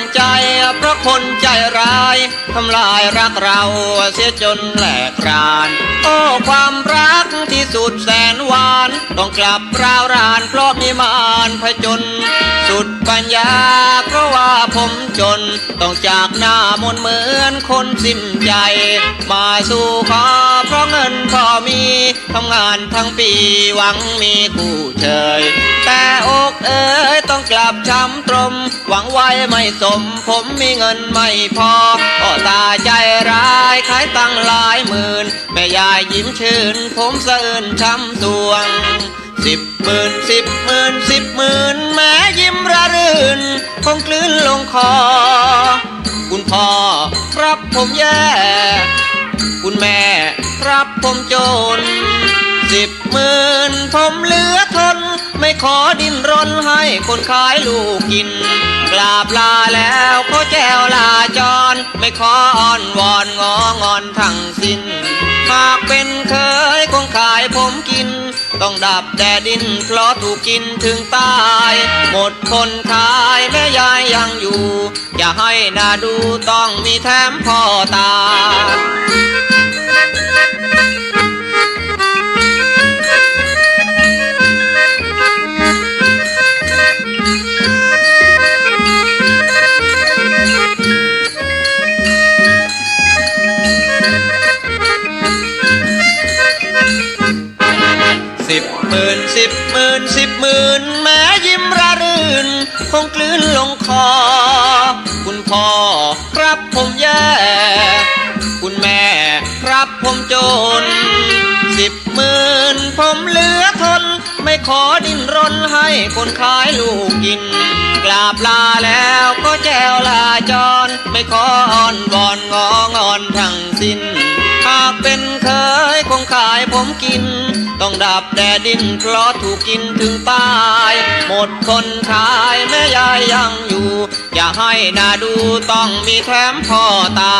ดวงใจเพราะคนใจร้ายทำลายรักเราเสียจนแหลกราน โอ้ความรักที่สุดแสนหวาน ต้องกลับราวรานเพราะมีมารผจญสุดปัญญาเพราะว่าผมจน ต้องจากหน้ามนเหมือนคนสิ้นใจ มาสู่ขอเพราะเงินพอมีทำงานทั้งปีหวังมีคู่เชย แต่อกเอ๋ยต้องกลับช้ำตรม หวังไว้ไม่สม ผมมีเงินไม่พอก็ตาใจร้ายขายตั้งหลายหมื่น แม่ยายยิ้มชื่น ผมสะอื้นช้ำสวงสิบหมื่นสิบหมื่นสิบหมื่นแม้ยิ้มระรื่น คงกลืนลงคอ คุณพ่อครับผมแย่ คุณแม่ครับผมจน สิบหมื่นผมเหลือทน ไม่ขอดิ้นรนให้คนขายลูกกิน กราบลาแล้วขอแจวลาจร ไม่ขออ้อนวอนงองอนทั้งสิ้น หากเป็นเคยคงขายผมกิน ต้องดับแต่ดินเพราะถูกกินถึงตาย หมดคนขายแม่ยายยังอยู่ อย่าให้นาดูต้องมีแถมพ่อตา สิบหมื่นสิบหมื่นสิบหมื่นแม้ยิ้มระรื่น คงกลืนลงคอ คุณพ่อครับผมแย่ คุณแม่ครับผมจน สิบหมื่นผมเหลือทน ไม่ขอดิ้นรนให้คนขายลูกกิน กราบลาแล้วก็แจวลาจร ไม่ขออ้อนวอนงองอนทั้งสิ้นากเป็นเคยคงขายผมกิน ต้องดับแต่ดินเพราะถูกกินถึงตาย หมดคนขายแม่ยายยังอยู่ อย่าให้นาดูต้องมีแถมพ่อตา